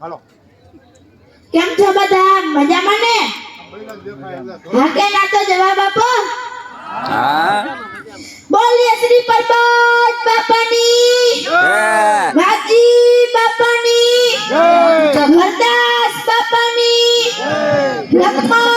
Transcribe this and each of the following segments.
હાલો. કેમ છો બધા? મજામાં ને? હા કે ના તો જવાબ આપો. હા. બોલીએ શ્રી પરબત બાપાની. વાજી બાપાની. જબરદાસ બાપાની. લક્ષ્મણ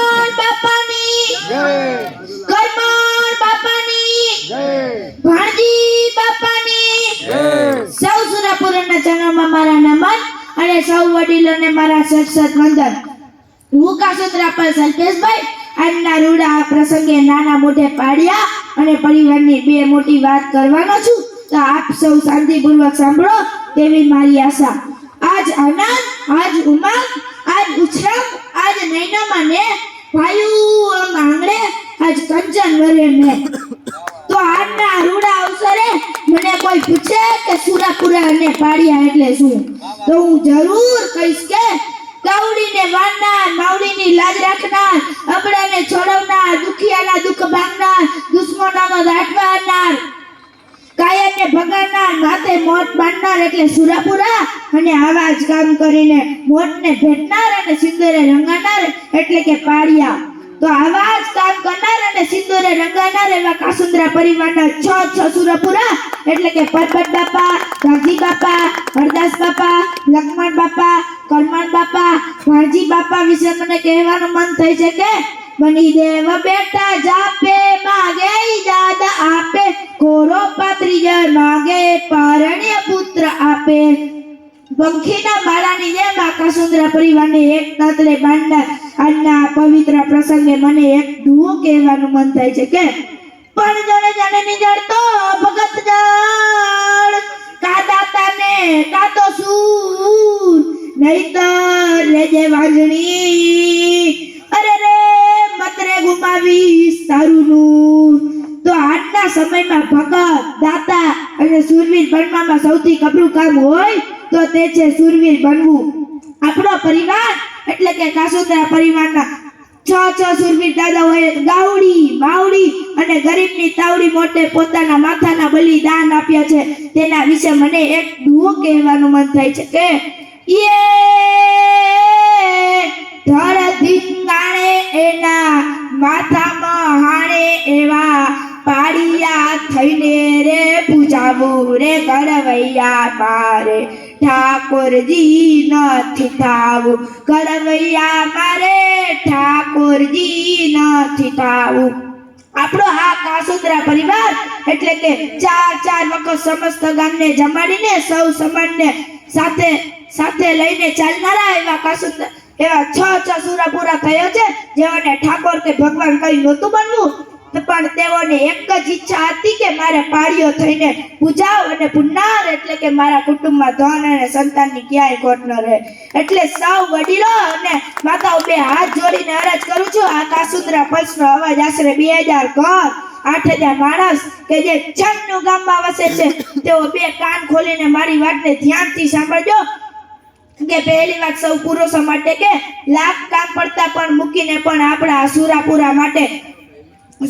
સૌ મારા સતસત વંદન હું કાસોત્રા પર સલ્પેશભાઈ આજના રૂડા પ્રસંગે નાના મોઢે પાડ્યા અને પરિવારની બે મોટી વાત કરવાનો છું. તો આપ સૌ શાંતિપૂર્વક સાંભળો તેવી મારી આશા. આજ આનંદ આજ ઉમંગ, આજ ઉછરમ આજ નૈનામાં ને ભાયુ આંગળે, આજ કંચન વરે મે તો આજના રૂડા અવસરે મને કોઈ પૂછે કે સુરાપુરા અને પાડિયા એટલે શું? તો હું જરૂર કહીશ કે કાવડીને વાળનાર માવડીની લાજ રાખનાર, અબડાને છોડવનાર, દુખિયાના દુઃખ ભાંગનાર, દુશ્મનોનો દાટવાનાર કાયરને ભગાડનાર, માથે મોત બાંધનાર એટલે સુરાપુરા અને આવા જ કામ કરીને મોતને ભેટનાર અને સિંદરે રંગાનાર એટલે કે પાડિયા તો આવા જ કામ કરનાર અને સિંદૂરે રંગાનાર એવા કાસુંદરા પરિવારના છ છ સુરાપુરા એટલે કે પરબત બાપા, ગાંધી બાપા, હરદાસ બાપા, લક્ષ્મણ બાપા, કરમણ બાપા ભાણજી બાપા વિશે મને કહેવાનું મન થઈ છે કે બની દેવ બેટા જાપે, માગે દાદા આપે. કોરો પાત્રીય માગે પારણ્ય પુત્ર આપે. પંખીના માળાની જેમ આકાશુંદ્રા પરિવારની એક નાતરે બાંધનાર આજના પવિત્ર પ્રસંગે મને એક દુઓ કહેવાનું મન થાય છે કે પણ જણે જાણે નિજળતો ભગત જળ. કા દાતાને, કા તો સૂર. નહીતર રેજે વાંજણી. અરે રે મતરે ગુમાવીશ તારું નૂર. તો આજના સમયમાં ભગત, દાતા અને સુરવીર બનવામાં સૌથી કપરું કામ હોય તો તે છે સુરવીર બનવું. આપણો પરિવાર એટલે કે કાસોદરા પરિવારના છ છ સુરવીર દાદા હોય ગાવડી માવડી અને ગરીબની તાવડી મોટે પોતાના માથાના બલિદાન આપ્યા છે. તેના વિશે મને એક દુઓ કહેવાનું મન થાય છે કે, યે ધર ધીંગાણે એના માથામાં હાણે એવા પાડિયા થઈને રે પૂજાવું રે ગળવૈયા મારે ઠાકોરજી નથી થાવું. કરવૈયા મારે ઠાકોરજી નથી થાવું. આપણો આ કાસુદ્રા પરિવાર એટલે કે ચાર ચાર વખત સમસ્ત ગામને જમાડીને સૌ સમાજને સાથે સાથે લઈને ચાલનારા એવા કાસુદ્રા, એવા છ છ સુરા પૂરા થયો છે જેઓને ઠાકોર કે ભગવાન કઈ નહોતું બનવું. પણ તેઓને એક જ ઈચ્છા હતી કે મારે પાળીઓ થઈને પૂજાવ અને પુનાર એટલે કે મારા કુટુંબમાં ધન અને સંતાનની ક્યાંય ખોટ ન રહે. એટલે સૌ વડીલો અને માતાઓ બે હાથ જોડીને અરજ કરું છું, આ કાસુદ્રા પલ્સનો અવાજ આશરે બે હજાર ઘર, આઠ હજાર માણસ કે જે છન્નું ગામમાં વસે છે. તેઓ બે કાન ખોલીને મારી વાતને ધ્યાનથી સાંભળજો. કે પહેલી વાત સૌ પુરુષો માટે કે લાખ કામ પડતા પણ મૂકીને પણ આપણા સુરાપુરા માટે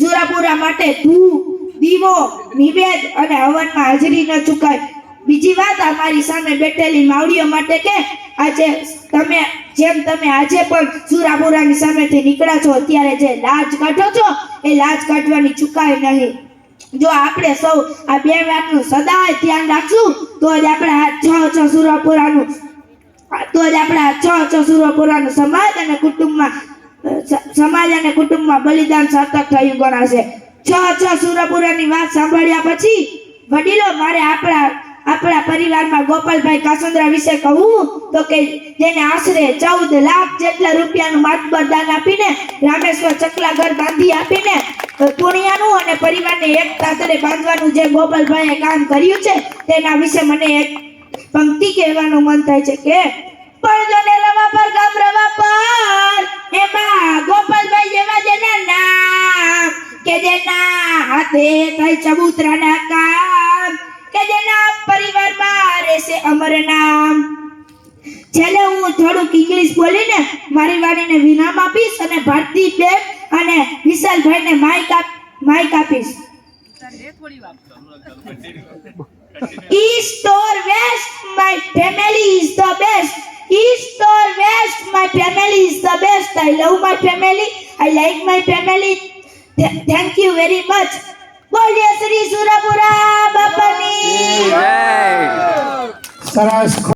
સુરાપુરા માટે ધૂપ દીવો, નિવેદ અને હવનમાં હાજરી ન ચૂકાય. બીજી વાત અમારી સામે બેઠેલી માવડીઓ માટે કે આજે તમે, જેમ તમે આજે પણ સુરાપુરાની સામેથી નીકળ્યા છો, અત્યારે જે લાજ કાઢો છો, એ લાજ કાઢવાની ચૂકાય નહીં. જો આપણે સૌ આ બે વાતનું સદાય ધ્યાન રાખશું, તો જ આપણે આ છ છ સુરાપુરાનું તો જ આપણા છ છ સુરાપુરાનું સમાજ અને કુટુંબમાં સમાજ અને કુટુંબમાં બલિદાન સાર્થક થયું ગણાશે. છ છ સુરપુરાની વાત સાંભળ્યા પછી વડીલો, મારે આપણા આપણા પરિવારમાં ગોપાલભાઈ કાસુંદ્રા વિશે કહું તો કે જેને આશરે ચૌદ લાખ જેટલા રૂપિયાનું માતબર દાન આપીને, રામેશ્વર ચકલા ઘર બાંધી આપીને, પુણ્યાનું અને પરિવારને એક તાતરે બાંધવાનું જે ગોપાલભાઈએ કામ કર્યું છે, તેના વિશે મને એક પંક્તિ કહેવાનું મન થાય છે કે, પણ જોને રવા પર ગામ રવા પર એમાં સાથે થાય ચબૂતરાના કામ કે જેના પરિવારમાં રહેશે અમર નામ છેલ્લે હું થોડુંક ઇંગ્લિશ બોલીને મારી વાણીને વિરામ આપીશ અને ભારતી બેન અને વિશાલભાઈને માઇક આપ માઇક આપીશ East or West, my family is the best. East or West, my family is the best. I love my family. I like my family. Th thank you very much. બોલીએ શ્રી સુરપુરા બાપાની જય